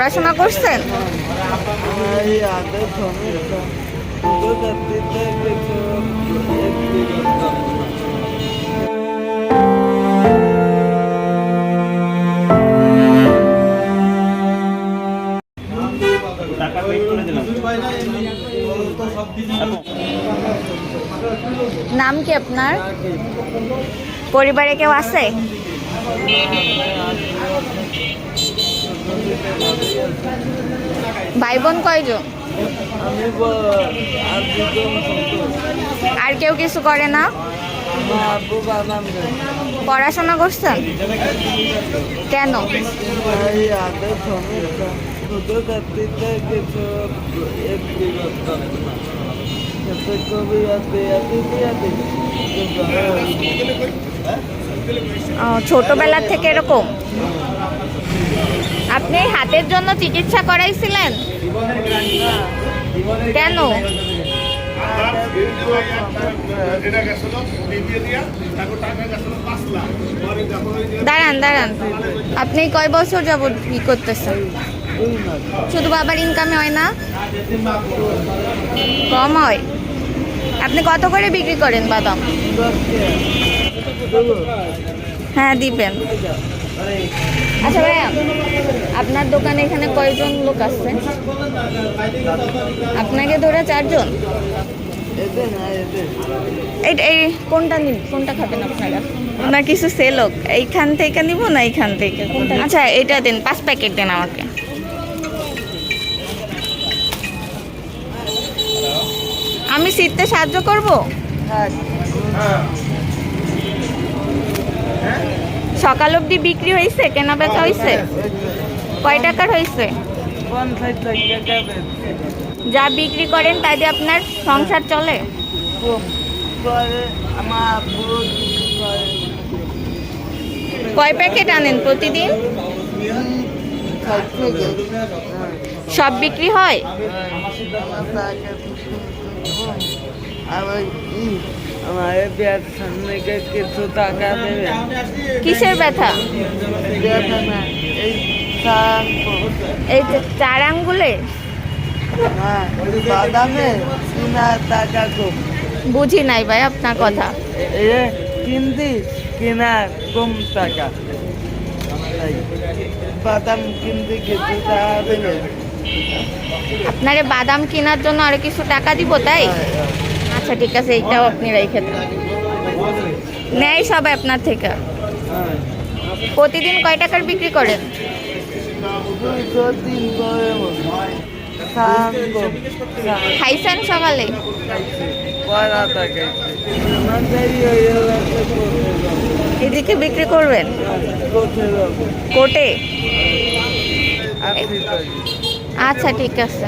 পড়াশোনা করছেন? নাম কি আপনার? পরিবারে কেউ আছে? ভাই বোন কয়জন আর কেউ কিছু করে না? পড়াশোনা করছেন? কেন? এই হাতের সমস্যা। শুধু করতে কিছু একটি করতাম সেটা কবি আছে আছে আছে? ও, ছোটবেলা থেকে এরকম? আপনি হাতের জন্য চিকিৎসা করাইছিলেন? কেন? দাঁড়ান দাঁড়ান। আপনি কয় বছর যাবত কি করতেছেন? শুধু বাবার ইনকামে হয় না? কম হয়? আপনি কত করে বিক্রি করেন বাদাম? হ্যাঁ দিবেন। আচ্ছা ভাইয়া আপনার দোকানে এখানে কয়জন লোক আসছে আপনাকে ধরে চারজন? এই কোনটা নিন কোনটা খাবেন আপনারা? আপনার কিছু সেল হোক এইখান থেকে নিব না এইখান থেকে? আচ্ছা এটা দিন পাঁচ প্যাকেট দেন আমাকে। আমি শীততে সাহায্য করব? থাক সকাল অবধি বিক্রি হয়েছে, কেনা বেচা হয়েছে? কয় টাকার হয়েছে? যা বিক্রি করেন, তাই দিয়ে আপনার সংসার চলে? কয় প্যাকেট আনেন প্রতিদিন? সব বিক্রি হয়? আমার কিছু টাকা দেবে। কিসের ব্যথা? ব্যথা না এই চার আঙ্গুলে? হ্যাঁ বাদামে কিনা টাকা কম বুঝি নাই ভাই আপনার কথা। এ কিনতি কিনা কম টাকা। বাদাম কিনতে কিছু টাকা দেবে। আপনারে বাদাম কেনার জন্য আরও কিছু টাকা দিব তাই? আচ্ছা ঠিক আছে, এইটাও আপনি রেখে দেন। নেয় সবাই আপনার থেকে। প্রতিদিন কয় টাকার বিক্রি করেন? খাইছেন সকালে? এদিকে বিক্রি করবেন? কোটে আচ্ছা ঠিক আছে।